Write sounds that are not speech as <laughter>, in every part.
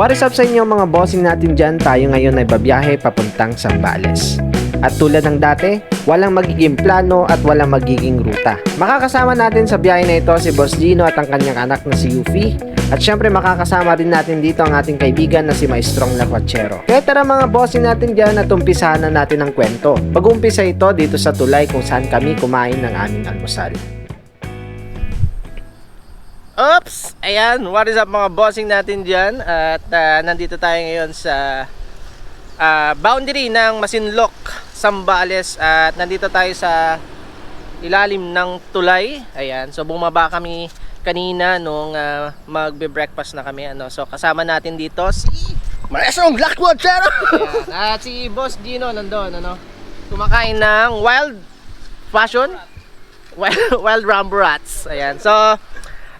What is up sa inyo mga bossing natin dyan? Tayo ngayon ay babiyahe papuntang Sambales. At tulad ng dati, walang magiging plano at walang magiging ruta. Makakasama natin sa biyahe na ito si Boss Gino at ang kanyang anak na si Yuffie. At syempre makakasama rin natin dito ang ating kaibigan na si Maestrong Lacuachero. Kaya tara mga bossing natin dyan at umpisahan na natin ang kwento. Pag-umpisa ito dito sa tulay kung saan kami kumain ng aming almusal. Oops! Ayan, what is up mga bossing natin dyan? At ah, nandito tayo ngayon sa ah, boundary ng Masinloc, Sambales At nandito tayo sa ilalim ng tulay Ayan, so bumaba kami kanina nung ah, magbe-breakfast na kami ano. So kasama natin dito si Maesong Blackwood, sir! Ayan, at si Boss Gino nandun ano. Kumakain ng wild fashion wild, wild Rambo Rats. Ayan. So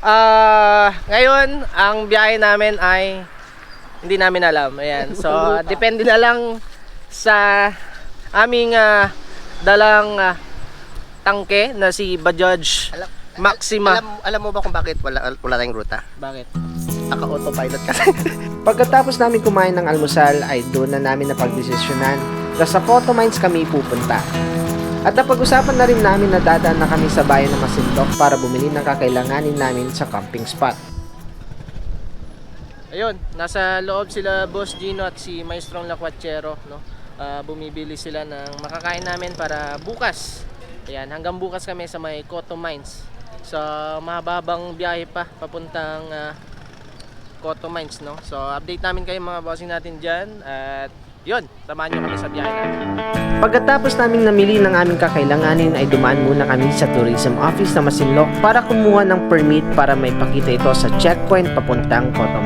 ah ngayon ang biyahe namin ay hindi namin alam. Ayan. So <laughs> depende na lang sa aming ah, dalang ah, tangke na si Bajaj Alam- Maxima. Alam, alam mo ba kung bakit wala, wala tayong ruta? Bakit? Naka-autopilot kasi. <laughs> Pagkatapos namin kumain ng almusal ay doon na namin napagdesisyonan na sa photo mines kami pupunta. At napag-usapan na rin namin na dadaan na kami sa bayan ng Masinloc para bumili ng kakailanganin namin sa camping spot. Ayun, nasa loob sila Boss Gino at si Maestrong Lacuachero, no? Ah, bumibili sila ng makakain namin para bukas. Ayan, hanggang bukas kami sa may Cotto Mines. So, mahababang biyahe pa papuntang ah, Cotto Mines, no? So, update namin kayo mga bossing natin diyan at yun, samahan nyo kami sa biyahe namin. Pagkatapos naming namili ng aming kakailanganin ay dumaan muna kami sa tourism office na Masinloc para kumuha ng permit para may pakita ito sa checkpoint papuntang Cotto.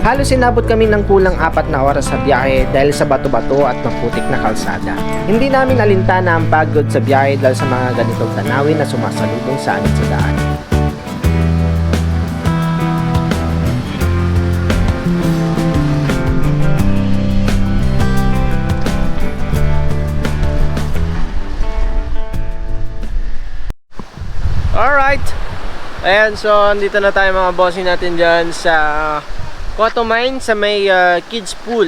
Halos inabot kami ng kulang apat na oras sa biyahe dahil sa bato-bato at maputik na kalsada. Hindi namin alintana ang pagod sa biyahe dahil sa mga ganitong tanawin na sumasalubong sa amin sa daan. Ayan, so andito na tayo mga bossing natin dyan sa Cotto Mine sa may ah, kids pool.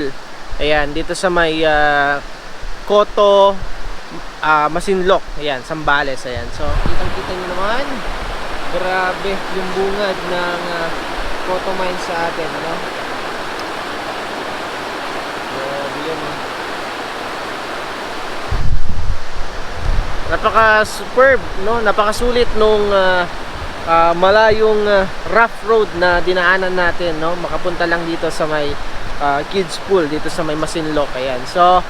Ayan, dito sa may uh, Cotto ah, Masinloc. Ayan, Sambales. Ayan. So, kitang-kita nyo naman. Grabe yung bungad ng uh, Cotto Mine sa atin. Ano? Grabe yun. Oh. napaka superb no napakasulit nung ah, ah, malayong ah, rough road na dinaanan natin no? Makapunta lang dito sa may ah, kids pool dito sa may Masinloc ayan. So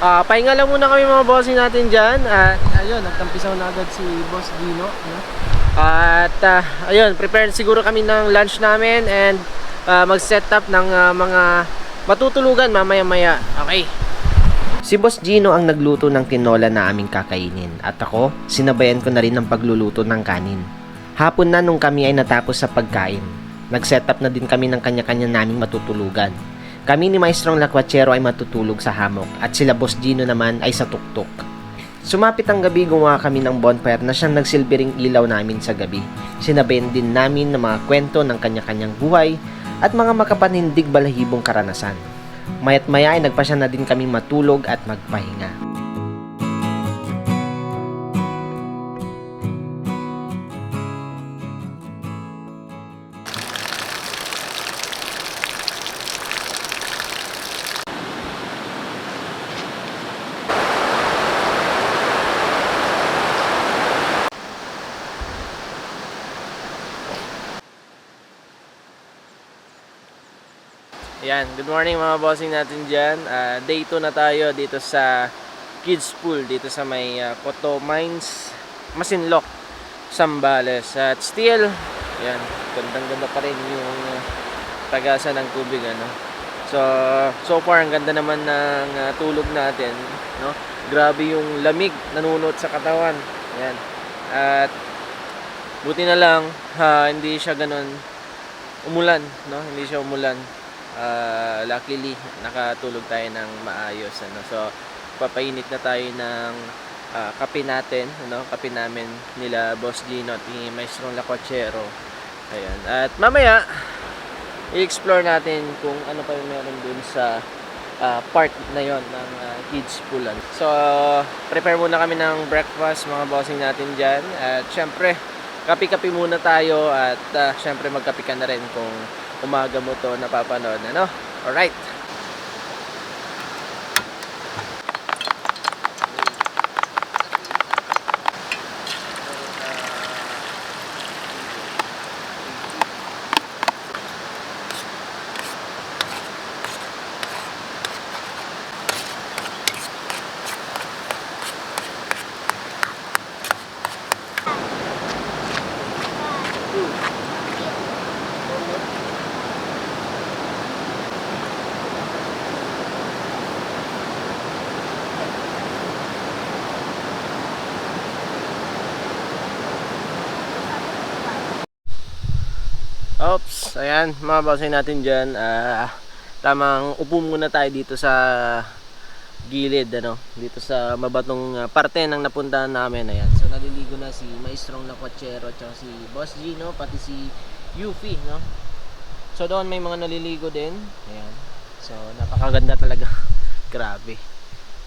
ah, pahinga lang muna kami mga bossing natin diyan at ayun nagtampisaw na agad si Boss Gino no? at ah, ayun prepare siguro kami ng lunch namin and ah, mag-set up ng ah, mga matutulugan mamaya maya okay. Si Boss Gino ang nagluto ng tinola na aming kakainin. At ako, sinabayan ko na rin ng pagluluto ng kanin. Hapon na nung kami ay natapos sa pagkain. Nag-set up na din kami ng kanya-kanya naming matutulugan. Kami ni Maestrong Lacuachero ay matutulog sa hammock at sila Boss Gino naman ay sa tuktok. Sumapit ang gabi gumawa kami ng bonfire na siyang nagsilbering ilaw namin sa gabi. Sinabayan din namin ng mga kwento ng kanya-kanyang buhay at mga makapanindig balahibong karanasan. Mayat maya ay nagpasya na din kami matulog at magpahinga. Yan, good morning mga bossing natin dyan. Ah, day 2 na tayo dito sa kids pool, dito sa may uh, Koto Mines, Masinloc, Sambales. At still, yan, gandang ganda pa rin yung uh, tagasan ng tubig. Ano. So, so far, ang ganda naman ng ah, tulog natin. No? Grabe yung lamig, nanunot sa katawan. Yan. At, buti na lang, ha, hindi siya ganun umulan, no? Hindi siya umulan uh, luckily nakatulog tayo ng maayos ano so papainit na tayo ng ah, kape natin ano kape namin nila Boss Gino at ni Maestro Lacochero ayan at mamaya i-explore natin kung ano pa yung meron dun sa ah, part na yon ng ah, kids pool. ano. So, prepare muna kami ng breakfast mga bossing natin dyan. At syempre, kapi-kapi muna tayo at ah, syempre magkapi ka na rin kung umaga mo to napapanood. Ano? Alright. Oops, ayan, mga natin dyan. ah, tamang upo muna tayo dito sa gilid, ano, dito sa mabatong ah, parte ng napuntahan namin. Ayan, so naliligo na si Maestrong Lacuachero at si Boss Gino, pati si Yuffie, no? So doon may mga naliligo din. Ayan. So napakaganda talaga. <laughs> Grabe.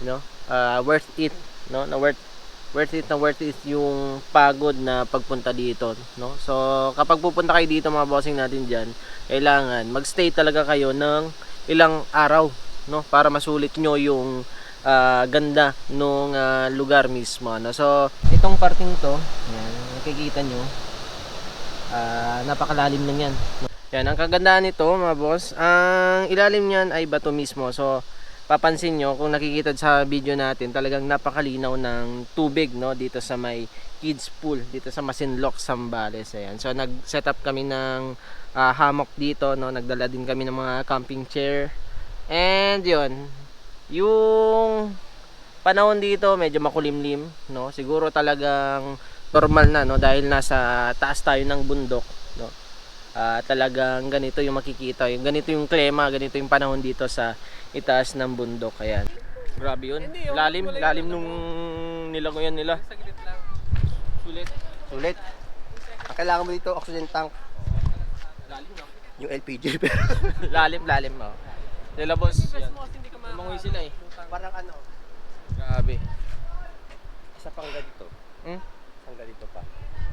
You know, ah, worth it, no? Na worth worth it na worth it yung pagod na pagpunta dito, no? So, kapag pupunta kayo dito mga bossing natin diyan, kailangan magstay talaga kayo ng ilang araw, no? Para masulit nyo yung ah, ganda nung ah, lugar mismo, no? So, itong parting to, yan, nakikita nyo, ah, napakalalim na yan. Yan, ang kagandahan nito mga boss, ang ilalim niyan ay bato mismo. So, papansin nyo kung nakikita sa video natin talagang napakalinaw ng tubig no dito sa may kids pool dito sa Masinloc Sambales. Ayan. So nag set up kami ng ah, hammock dito no nagdala din kami ng mga camping chair. And yun yung panahon dito medyo makulimlim no siguro talagang normal na no dahil nasa taas tayo ng bundok Ah, talagang ganito yung makikita yung ganito yung klima ganito yung panahon dito sa itaas ng bundok ayan grabe yun lalim lalim nung nilagoyan nila sulit Sulit. Ang kailangan mo dito, oxygen tank. lalim no Yung LPG. Pero <laughs> lalim lalim oh nila boss yan lumangoy sila eh parang ano, grabe isa pang ganito. Hmm? Isang ganito pa.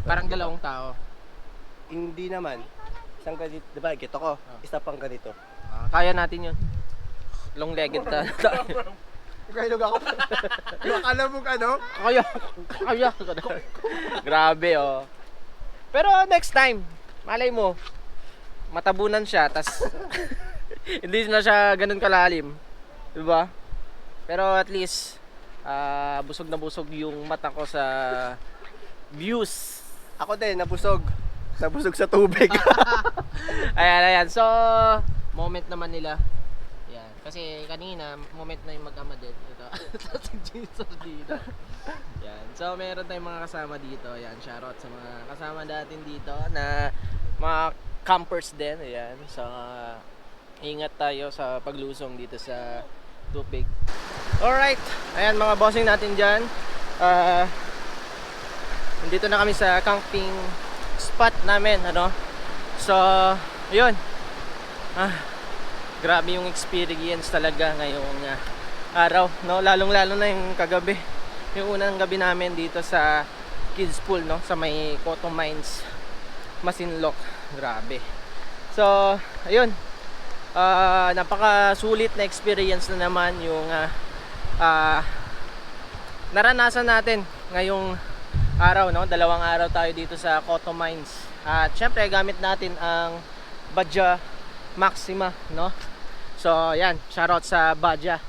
parang dalawang tao Hindi naman. Isang ganito, di ba, gito ko. Isa pang ganito. Ah, kaya natin yun long legged ta <laughs> Kailog ako. <laughs> yung akala mo ano? kaya kaya grabe oh pero next time malay mo matabunan siya tas <laughs> hindi na siya ganun kalalim di ba pero at least ah, busog na busog yung mata ko sa views Ako din, nabusog. Nabusog sa tubig. <laughs> ayan ayan. So moment naman nila. Yan kasi kanina moment na yung mag-ama din. Ito. <laughs> Si Jesus dito yan so meron tayong mga kasama dito. Yan shoutout sa mga kasama natin dito na mga campers din. Ayan. So ingat tayo sa paglusong dito sa tubig. Alright. Ayan mga bossing natin dyan. Ah nandito na kami sa camping spot namin ano? So yun. Ah grabe yung experience talaga ngayong ah, araw no? Lalong lalo na yung kagabi. Yung unang gabi namin dito sa kids pool no? Sa may Cotton Mines Masinloc. Grabe. So ayun. Ah napaka sulit na experience na naman yung ah, ah, naranasan natin ngayong araw no? Dalawang araw tayo dito sa Cotton Mines. At syempre gamit natin ang Badja Maxima no? So yan shoutout sa Badja.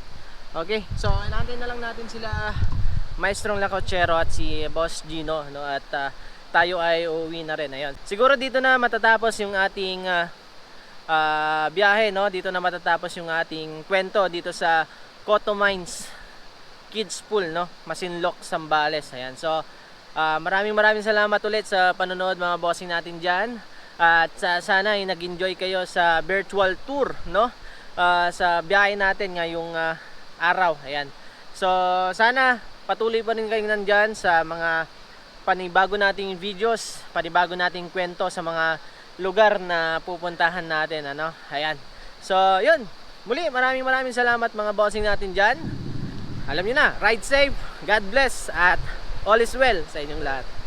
Okay so inaantay na lang natin sila Maestrong Lacochero at si Boss Gino no? At ah, tayo ay uuwi na rin. Ayun siguro dito na matatapos yung ating ah, ah, biyahe no? Dito na matatapos yung ating kwento dito sa Cotton Mines Kids Pool, no? Masinloc, Sambales. Ayan. So, ah, maraming maraming salamat ulit sa panonood mga bossing natin dyan. At sa, sana ay nag-enjoy kayo sa virtual tour, no? Ah, sa biyahe natin ngayong ah, araw. Ayan. So, sana patuloy pa rin kayo nandyan sa mga panibago nating videos, panibago nating kwento sa mga lugar na pupuntahan natin ano. Ayan. So, yun. Muli, maraming maraming salamat mga bossing natin dyan. Alam nyo na, ride safe, God bless, at all is well sa inyong lahat.